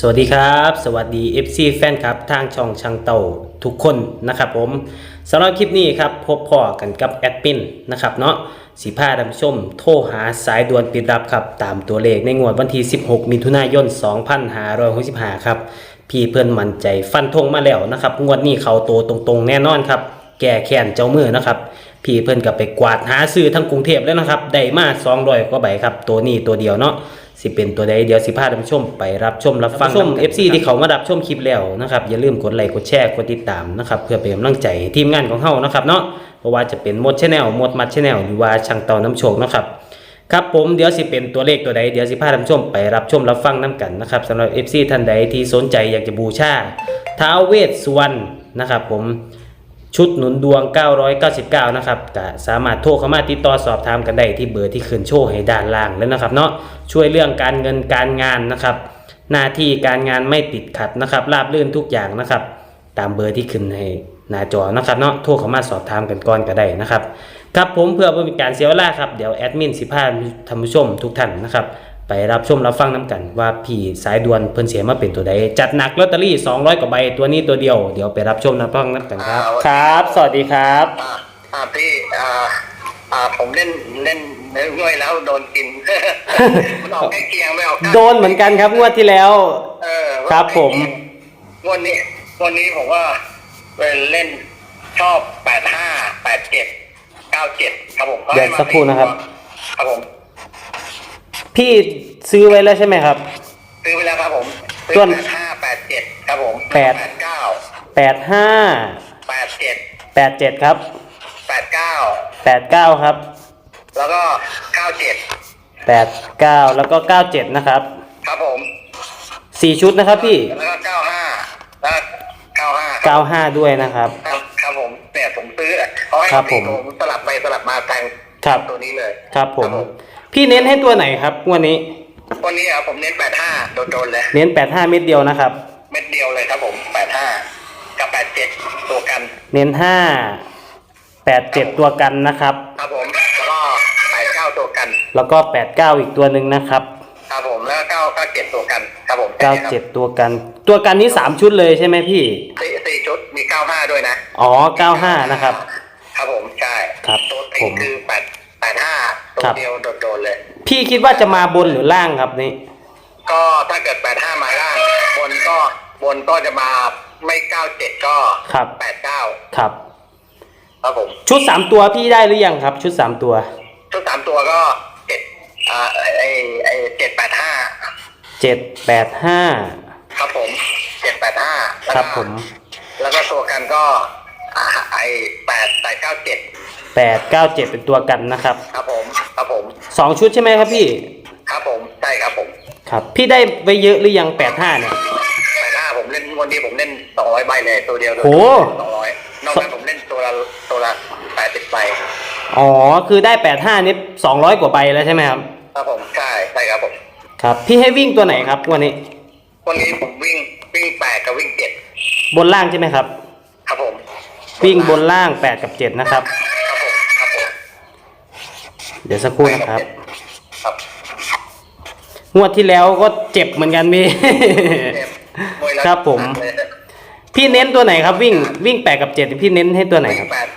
สวัสดีครับ สวัสดี FC แฟนครับ ทางช่องช่างเต่าทุกคนนะครับผมสำหรับคลิปนี้ครับพบพ่อกันกับแอดมินนะครับเนาะสีผ้าดำชมโทรหาสายด่วนปิดรับครับ ตามตัวเลขในงวดวันที่ 16 มิถุนายน 2565 ครับ พี่เพื่อนมั่นใจฟันธงมาแล้วนะครับ งวดนี้เขาโตตรงๆ แน่นอนครับ แก่แค้นเจ้ามือนะครับ พี่เพื่อนกับไปกวาดหาซื้อทั้งกรุงเทพแล้วนะครับ ได้มา200กว่าใบครับ ตัวนี้ตัวเดียวเนาะ สิเป็นตัวใดเดี๋ยวสิพาท่านผู้ชมไปรับชมรับฟังชม FC ที่เขามารับชมคลิปแล้วนะครับอย่าลืมกดไลค์กดแชร์กดติดตามนะครับเพื่อเป็นกำลังใจให้ทีมงานของเฮานะครับเนาะเพราะว่าจะเป็นมดชแนลมดมัดชแนลหรือว่าช่างเต่าน้ำโชคนะครับครับผมเดี๋ยวสิเป็นตัวเลขตัวใดเดี๋ยวสิพาท่านผู้ชมไปรับชมรับฟังน้กันนะครับสำหรับ FC ท่านใดที่สนใจอยากจะบูชาท้าวเวสสุวรรณนะครับผม ชุดหนุนดวง 999 นะครับก็สามารถโทรเข้ามาติดต่อสอบถามกันได้ที่เบอร์ที่ขึ้นโชว์ให้ด้านล่างแล้วนะครับเนาะช่วยเรื่องการเงินการงานนะครับ หน้าที่การงานไม่ติดขัดนะครับราบรื่นทุกอย่างนะครับ ตามเบอร์ที่ขึ้นให้หน้าจอนะครับเนาะโทรเข้ามาสอบถามกันก่อนก็ได้นะครับครับผมเพื่อบ่เป็นการเสียเวลาครับเดี๋ยวแอดมินสิพาท่านผู้ชมทุกท่านนะครับ ไปรับชมรับฟังน้กัน ว่าพี่สายด่วนเพิ่นเสียมาเป็นตัวใดจัดหนักลอตเตอรี่ 200 กว่าใบตัวนี้ตัวเดียว เดี๋ยวไปรับชมรับฟังน้กันครับ ครับ สวัสดีครับ อ่าอ่าพี่อ่าอ่าผมเล่นเล่นเล่นด้วยแล้วโดนกิน มันออกใกล้เคียงไม่ออกใกล้โดนเหมือนกันครับงวดที่แล้ว เออครับผม งวันนี้งวันนี้ผมว่าเป็นเล่นชอบแปดห้าแปดเจ็ดเก้าเจ็ดครับผมเดี๋ยวสักครู่นะครับ ครับผม พี่ซื้อไว้แล้วใช่ไหมครับ ซื้อไปแล้วครับผมซื้ส่วนแปดห้าแปดเจ็ดครับผมแปดเก้าแปดห้าแปดเจ็ดแปดเจ็ดครับแปดเก้าแปดเก้าครับ แล้วก็เก้าเจ็ดแปดเก้าแล้วก็เก้าเจ็ดนะครับ ครับผมสี่ชุดนะครับพี่แล้วก็เก้าห้าแล้วก็เก้าห้าเก้าห้าด้วยนะครับ ครับครับผมเนี่ยผมซื้อเขาให้ครับผมผมสลับไปสลับมาแต่งครับตัวนี้เลย ครับผม พี่เน้นให้ตัวไหนครับงวันนี้ วันนี้อะผมเน้นแปดห้าโดนๆเลย เน้นแปดห้าเม็ดเดียวนะครับ เม็ดเดียวเลยครับผมแปดห้ากับแปดเจ็ดตัวกัน เน้นห้าแปดเจ็ดตัวกันนะครับ ครับผมแล้วก็แปดเก้าตัวกัน แล้วก็แปดเก้าอีกตัวหนึ่งนะครับครับผมแล้วก็เก้าเก้าเจ็ดตัวกัน ครับผมเก้าเจ็ดตัวกัน ตัวกันนี้สามชุดเลยใช่ไหมพี่ สี่สี่ชุดมีเก้าห้าด้วยนะ อ๋อเก้าห้านะครับ ครับผมใช่ครับตัวผติมคือแปดแปดห้าตัว ครับ เดียวโดนๆเลย พี่คิดว่าจะมาบนหรือล่างครับนี่ก็ถ้าเกิดแปดห้ามาล่าง บนก็บนก็จะมาไม่เก้าเจ็ดก็ครับแปดเก้าครับ ครับผม ชุดสามตัวพี่ได้หรือยังครับ ชุดสามตัวชุดสามตัวก็เจ็ดอ่าไอไอเจ็ดแปดห้าเจ็ดแปดห้าครับผมเจ็ดแปดห้าครับผม แล้วก็ตัวกันก็อ่าไอแปดแปดเก้าเจ็ด แปดเก้าเจ็ดเป็นตัวกันนะครับครับผมครับผมสองชุดใช่ไหมครับพี่ ครับผมใช่ครับผมครับ พี่ได้ไปเยอะหรือยังแปดห้าเนี่ยแปดห้าผมเล่นวันนี้ผมเล่นสองร้อยใบเลยตัวเดียวโหสองร้อยนอกนั้นผมเล่นตัวละตัวละแปดสิบใบอ๋อคือได้แปดห้านี่สองร้อยกว่าใบแล้วใช่ไหมครับครับผมใช่ใช่ครับผมครับ พี่ให้วิ่งตัวไหนครับวันนี้ วันนี้ผมวิ่งวิ่งแปดกับวิ่งเจ็ดบนล่างใช่ไหมครับ ครับผม วิ่งบนล่างแปดกับเจ็ดนะครับครับผมครับผม เดี๋ยวสักครู่นะครับ ครับงวดที่แล้วก็เจ็บเหมือนกันพี่ เจ็บมวยแล้วครับผมเลยพี่เน้นตัวไหนครับวิ่งวิ่งแปดกับเจ็ดพี่เน้นให้ตัวไหนวิ่คงรับ แปด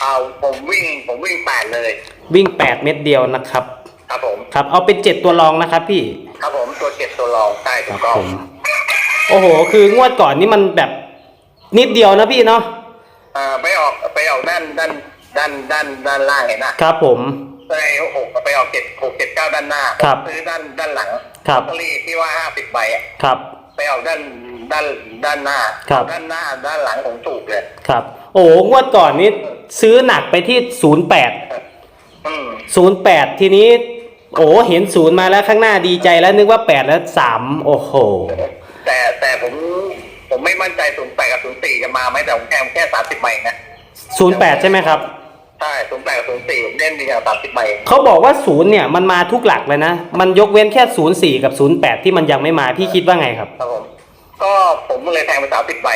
เอาผมวิ่งผมวิ่งแปดเลย วิ่งแปดเม็ดเดียวนะครับ ครับผม ครับ เอาเป็นเจ็ดตัวรองนะครับ พี่ ครับผมตัวเจ็ดตัวรองใช่คถูรักบต้องผม โอ้โห คืองวดก่อนนี่มันแบบนิดเดียวนะพี่เนาะ อ่าไปออกไปออกด้านด้านด้านด้านด้านล่างเห็นนะครับผม ไปหกไปออกเจ็ดหกเจ็ดเก้าด้านหน้าครับ ซื้อด้านด้านหลังครับ ลอตเตอรี่ที่ว่าห้าสิบใบอะครับ ไปออกด้านด้านด้านหน้า ครับ ด้านหน้าด้านหลังผมถูกเลยครับ โอ้โหงวดก่อนนี้ซื้อหนักไปที่ศูนย์แปดอืมศูนย์แปดทีนี้ โอ้เห็นศูนย์มาแล้วข้างหน้าดีใจแล้วนึกว่าแปดแล้วสามโอ้โห แต่แต่ผมผมไม่มั่นใจศูนย์แปดกับศูนย์สี่จะมาไหมแต่ผมแค่แค่สามสิบใบนะศูนย์แปดใช่ไหมครับ ใช่ศูนย์แปดกับศูนย์สี่ผมเล่นดีกว่าสามสิบใบเขาบอกว่าศูนย์เนี่ยมันมาทุกหลักเลยนะ มันยกเว้นแค่ศูนย์สี่กับศูนย์แปดที่มันยังไม่มาพี่คิดว่าไงครับ ครับผม ก็ผมเลยแทงไปสามสิบใบ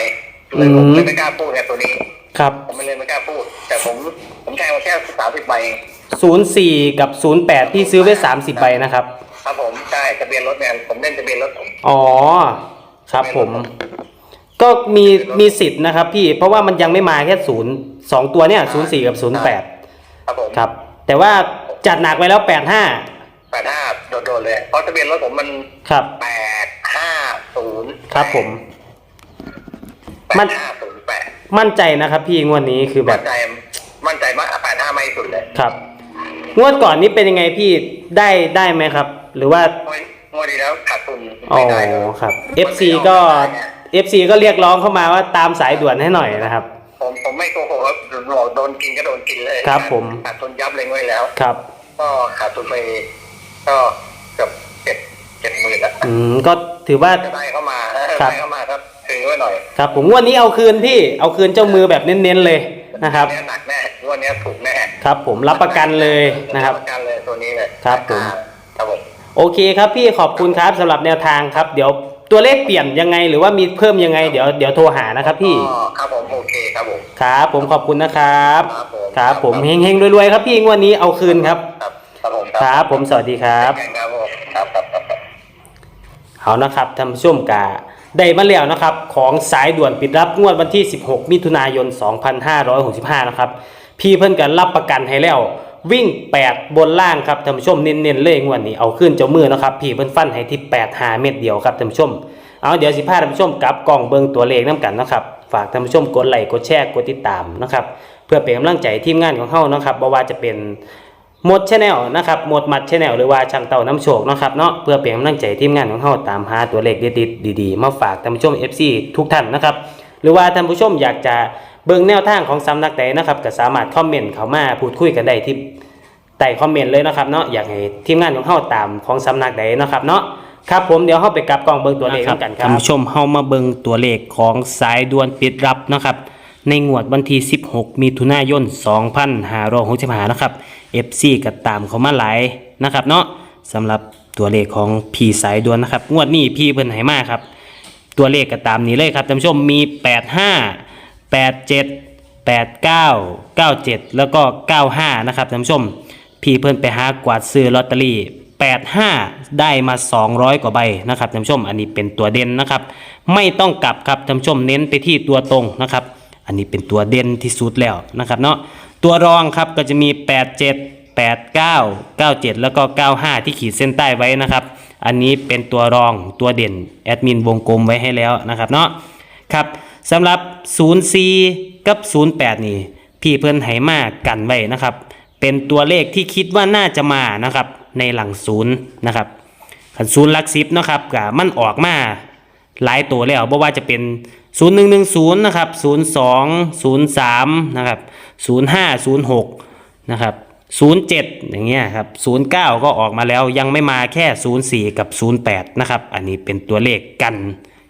เลยผมอืมเลยไม่กล้าพูดไงตัวนี้ ครับ ผมไม่เลยไม่กล้าพูด แต่ผมผมแทงมาแค่สามสิบใบศูนย์สี่กับศูนย์แปดพี่ซื้อไว้สามสิบใบนะครับ ครับผมใช่ทะเบียนรถเนี่ยผมเล่นทะเบียนรถผมอ๋อ ครับผม ก็มีมีสิทธิ์นะครับพี่ เพราะว่ามันยังไม่มาแค่ศูนย์ สองตัวเนี่ยศูนย์สี่กับศูนย์แปดครับผมครับ แต่ว่าจัดหนักไว้แล้วแปดห้าแปดห้าโดดๆเลยเพราะทะเบียนรถผมมันครับแปดห้าศูนย์ครับผมแปมันดห้าศูนย์แปดมั่นใจนะครับพี่งวดนี้คือแบมั่บนใจมั่นใจมากแปดห้าไม่สุดเลยครับ งวดก่อนนี้เป็นยังไงพี่ได้ได้ไหมครับ หรือว่างวดงวดนี้แล้วขาดทุนอ๋อไม่ได้เลยครับ FC ก็ FC ก็เรียกร้องเข้ามาว่าตามสายด่วนให้หน่อยนะครับ นกินก็โดนกินเลยครับผม ขาดทุนยับเลยไว้แล้ว ครับ ก็ขาดทุนไปก็เกือบเจ็ดเจ็ดหมื่นแล้วอืมก็ถือว่าจะได้เข้ามาเออครับ ได้เข้ามาครับถือไว้หน่อยครับ ผมงวดนี้เอาคืนพี่เอาคืนเจ้ามือแบบเน้นๆเลยนะครับเนี้ยหนักแน่งวันนี้ยถูกแน่ครับ ผมรับประกันเลยนะครับรับ ประกันเลยตัวนี้เลยครับผม ครับผม โอเคครับพี่ขอบคุณครับสำหรับแนวทางครับ เดี๋ยวตัวเลขเปลี่ยนยังไงหรือว่ามีเพิ่มยังไงเดี๋ยวเดี๋ยวโทรหานะครับพี่อ๋อครับผม โอเคครับผมครับผมขอบคุณนะครับครับผมครับผมเฮงๆรวยๆครับพี่งวดนี้เอาคืนครับครับครับผมครับผมสวัสดีครับครับผมครับครับครับครับเอานะครับท่านผู้ชมกาได้มาแล้วนะครับของสายด่วนปิดรับงวดวันที่ 16 มิถุนายน 2565 นะครับ พี่เพิ่นกันรับประกันให้แล้ว วิ่ง 8 บนล่างครับท่านผู้ชมเน้นๆเลยงวดนี้เอาขึ้นเจ้ามือนะครับ พี่เพิ่นฟันให้ที่8หาเม็ดเดียวครับท่านผู้ชมเอาเดี๋ยวสิพาท่านผู้ชมกลับกล่องเบิงตัวเลขน้กันนะครับ ฝากท่านผู้ชมกดไลค์กดแชร์กดติดตามนะครับเพื่อเป็นกำลังใจทีมงานของเฮานะครับบ่ว่าจะเป็นหมดชแนลนะครับหมดมัดชแนลหรือว่าช่างเต่าน้ำโชคนะครับเนาะเพื่อเป็นกำลังใจทีมงานของเฮาตามหาตัวเลขเด็ดๆดีๆ มาฝากท่านผู้ชม FC ทุกท่านนะครับหรือว่าท่านผู้ชมอยากจะเบิ่งแนวทางของสำนักใดนะครับก็สามารถคอมเมนต์เข้ามาพูดคุยกันได้ที่ใต้คอมเมนต์เลยนะครับเนาะอยากให้ทีมงานของเฮาตามของสำนักใดนะครับเนาะ ครับผมเดี๋ยวเฮาไปกลับกล่องเบิ่งตัวเลขกันครับท่านผู้ชมเฮามาเบิ่งตัวเลขของสายด่วนปิดรับนะครับ ในงวดวันที่ 16 มิถุนายน 2565นะครับ FC ก็ตามเขามาหลายนะครับ เนาะสำหรับตัวเลขของพีสายด่วนนะครับ งวดนี้พี่เพิ่นให้มาครับ ตัวเลขก็ตามนี้เลยครับท่านผู้ชมมี 85 87 89 97 แล้วก็ 95นะครับท่านผู้ชม พี่เพิ่นไปหากวาดซื้อลอตเตอรี่ 85 ได้มา 200 กว่าใบนะครับท่านผู้ชม อันนี้เป็นตัวเด่นนะครับ ไม่ต้องกลับครับท่านผู้ชมเน้นไปที่ตัวตรงนะครับ อันนี้เป็นตัวเด่นที่สุดแล้วนะครับเนาะตัวรองครับก็จะมี 87 89 97 แล้วก็ 95 ที่ขีดเส้นใต้ไว้นะครับ อันนี้เป็นตัวรองตัวเด่นแอดมินวงกลมไว้ให้แล้วนะครับเนาะครับสำหรับ 04 กับ 08 นี่ พี่เพิ่นให้มากันไว้นะครับ เป็นตัวเลขที่คิดว่าน่าจะมานะครับ ในหลังศูนย์นะครับขันศูนย์ลักสิบนะครับกับมันออกมาหลายตัวแล้วบ่ว่าจะเป็น 0110นะครับ02 03นะครับ05 06นะครับ07 อย่างเงี้ยครับ09 ก็ออกมาแล้วยังไม่มาแค่ 04 กับ 08 นะครับ อันนี้เป็นตัวเลขกัน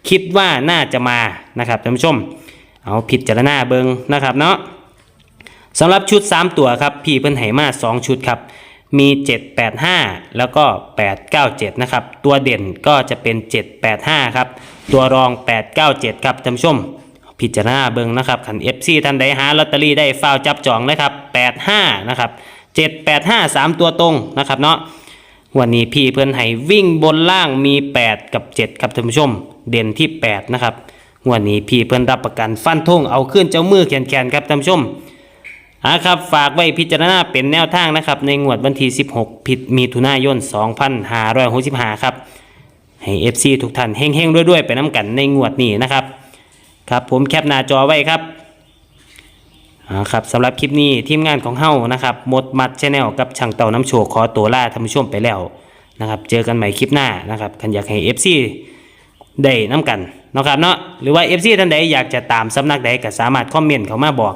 คิดว่าน่าจะมานะครับท่านผู้ชม เอาผิดจารณาเบิงนะครับเนาะสำหรับชุด 3 ตัวครับ พี่เพิ่นให้มา 2 ชุดครับ มี 785 แล้วก็ 897 นะครับ ตัวเด่นก็จะเป็น 785 ครับ ตัวรอง 897 ครับท่านผู้ชม พิจารณาเบิ่งนะครับขัน FC ท่านใดหาลอตเตอรี่ได้ฟาจับจองเลยครับ 85 นะครับ 785 3 ตัวตรงนะครับเนาะวันนี้พี่เพื่อนให้วิ่งบนล่างมี 8 กับ 7 ครับท่านผู้ชม เด่นที่ 8 นะครับวันนี้พี่เพื่อนรับประกันฟันธงเอาขึ้นเจ้ามือแขนๆครับท่านผู้ชม อ่าครับฝากไว้พิจารณาเป็นแนวทางนะครับ ในงวดวันที่ 16 ผิดมีถุนายน 2565 ครับ ให้ FC ทุกท่านเฮงๆด้วยๆ ไปน้ำกันในงวดนี้นะครับ ครับผมแคปหน้าจอไว้ครับอ่าครับสำหรับคลิปนี้ทีมงานของเฮานะครับหมดมัดชแนลกับช่างเต่าน้ำโชคขอตัวลาท่านผู้ชมไปแล้วนะครับ เจอกันใหม่คลิปหน้านะครับคันอยากให้ FC ได้น้ำกันนะครับเนาะหรือว่า FC ท่านใดอยากจะตามสำนักใดก็สามารถคอมเมนต์เข้ามาบอก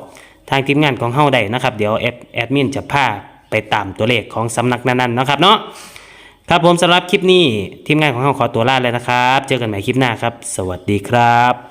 ทางทีมงานของเฮาได้นะครับ เดี๋ยวแอดแอดมินจะพาไปตามตัวเลขของสำนักนั้นๆนะครับเนาะครับผมสำหรับคลิปนี้ทีมงานของเฮาขอตัวลาเลยนะครับ เจอกันใหม่คลิปหน้าครับ สวัสดีครับ